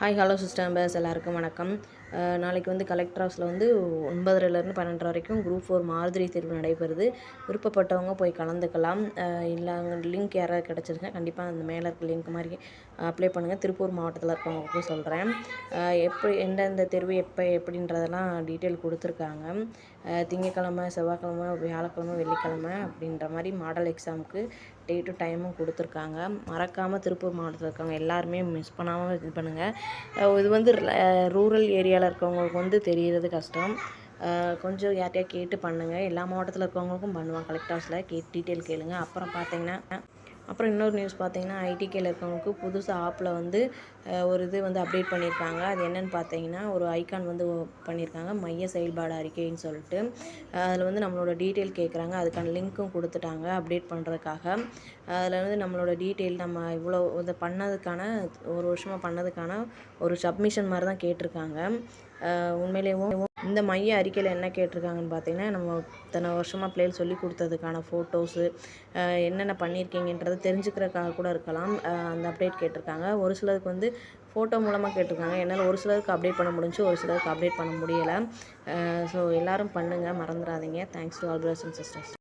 Hi hello sister members எல்லாருக்கும் வணக்கம். நாளைக்கு வந்து கலெக்டர் ஹவுஸில் வந்து ஒன்பதரைலேருந்து பன்னெண்டரை வரைக்கும் குரூப் ஃபோர் மாதிரி தேர்வு நடைபெறுது. விருப்பப்பட்டவங்க போய் கலந்துக்கலாம். இல்லை அங்கே லிங்க் யாராவது கிடச்சிருங்க கண்டிப்பாக அந்த மேலே இருக்க லிங்க் மாதிரி அப்ளை பண்ணுங்கள் திருப்பூர் மாவட்டத்தில் இருக்கவங்களுக்கு சொல்கிறேன் எப்படி எந்தெந்த தேர்வு எப்போ எப்படின்றதெல்லாம் டீட்டெயில் கொடுத்துருக்காங்க. திங்கக்கிழமை செவ்வாய்க்கிழமை வியாழக்கிழமை வெள்ளிக்கிழமை அப்படின்ற மாதிரி மாடல் எக்ஸாமுக்கு டேட்டும் டைமும் கொடுத்துருக்காங்க. மறக்காமல் திருப்பூர் மாவட்டத்தில் இருக்கவங்க எல்லாருமே மிஸ் பண்ணாமல் இது பண்ணுங்கள் இது வந்து ரூரல் ஏரியா ஏரியாவில் இருக்கவங்களுக்கு வந்து தெரிகிறது கஷ்டம். கொஞ்சம் யார்கிட்டயா கேட்டு பண்ணுங்கள் எல்லா மாவட்டத்தில் இருக்கவங்களுக்கும் பண்ணுவாங்க. கலெக்டர் ஹவுஸில் கேட்டு டீட்டெயில் கேளுங்க. அப்புறம் பார்த்தீங்கன்னா அப்புறம் இன்னொரு நியூஸ் பார்த்தீங்கன்னா ஐடிகேல இருக்கவங்களுக்கு புதுசாக ஆப்பில் வந்து ஒரு இது வந்து அப்டேட் பண்ணியிருக்காங்க அது என்னென்னு பார்த்தீங்கன்னா ஒரு ஐக்கான் வந்து பண்ணியிருக்காங்க மைய செயல்பாடு அறிக்கைன்னு சொல்லிட்டு. அதில் வந்து நம்மளோட டீட்டெயில் கேட்குறாங்க அதுக்கான லிங்க்கும் கொடுத்துட்டாங்க அப்டேட் பண்ணுறதுக்காக அதில் வந்து நம்மளோட டீட்டெயில் நம்ம இவ்வளோ இதை பண்ணதுக்கான ஒரு வருஷமாக பண்ணதுக்கான ஒரு சப்மிஷன் மாதிரி தான் கேட்டிருக்காங்க. உண்மையிலேயே இந்த மைய அறிக்கையில் என்ன கேட்டிருக்காங்கன்னு பார்த்தீங்கன்னா நம்ம இத்தனை வருஷமாக பிள்ளைகள் சொல்லி கொடுத்ததுக்கான ஃபோட்டோஸு என்னென்ன பண்ணியிருக்கீங்கன்றதை தெரிஞ்சுக்கிறதுக்காக கூட இருக்கலாம். அந்த அப்டேட் கேட்டிருக்காங்க. ஒரு சிலருக்கு வந்து ஃபோட்டோ மூலமாக கேட்டிருக்காங்க. என்னால் ஒரு சிலருக்கு அப்டேட் பண்ண முடிஞ்சு ஒரு சிலருக்கு அப்டேட் பண்ண முடியலை. ஸோ எல்லோரும் பண்ணுங்கள் மறந்துடாதீங்க thanks to all brothers and sisters